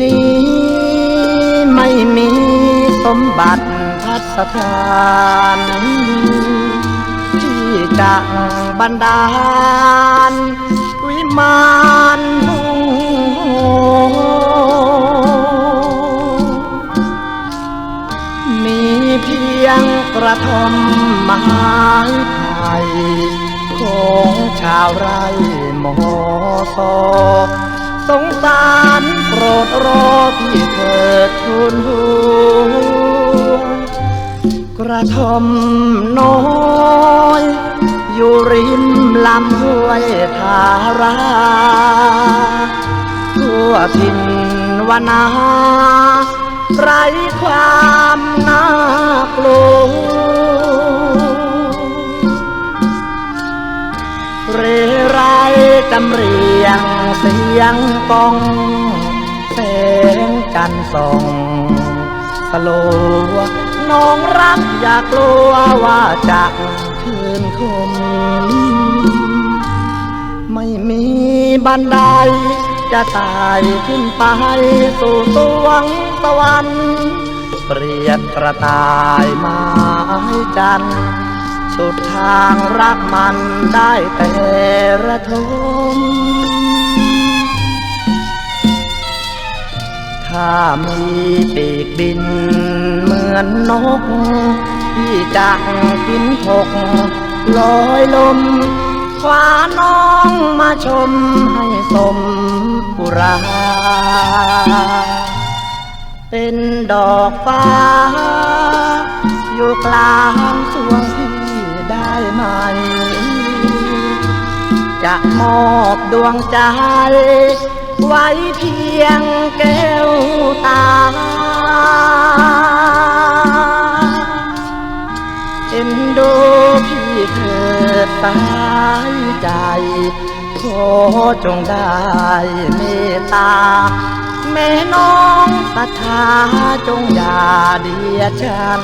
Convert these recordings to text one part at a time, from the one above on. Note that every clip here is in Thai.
นี้ไม่มีสมบัติพัสถานที่จะบันดาล วิมานมุ่งโหมีเพียงกระท่อมไม้ไผ่ของชาวไร่หมอสอสงสาร ดรอพี่เถิดทุนหัวกระท่อมน้อย อยู่ริมลำห้วยทาราทั่วถิ่นวนาไรความน่ากลัวเรไรจำเรียงเสียงกอง จันส่องสลัวน้องรักอยากกลัวว่าจะคืนคม ไม่มีบันไดจะตายขึ้นไปสู่สวงสวรรค์เปรียบกระต่ายไม้จันทร์สุดทางรักมันได้แต่ระทม ถ้ามีปีกบินเหมือนนก ที่จะกินหกลอยลมคว้าน้องมาชมให้สมปุรา เป็นดอกฟ้า อยู่กลางสวงพี่ได้ไหม จะมอบดวงใจ ไว้เพียงแก้ว สายใจขอจงได้เมตตา แม่น้องศรัทธาจงอย่าเดียดฉัน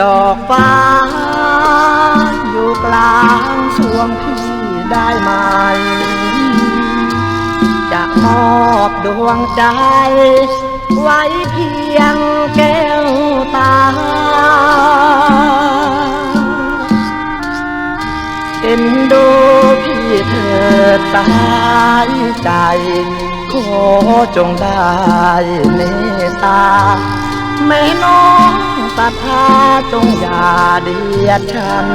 ดอกฟ้า อยู่กลางสวงพี่ได้ไหม จะมอบดวงใจ ไว้เพียงแก้วตา เอ็นดูพี่เถิดสายใจ ขอจงได้เมตตาแม่น้อง ตาทธาจงอย่าเดียดฉัน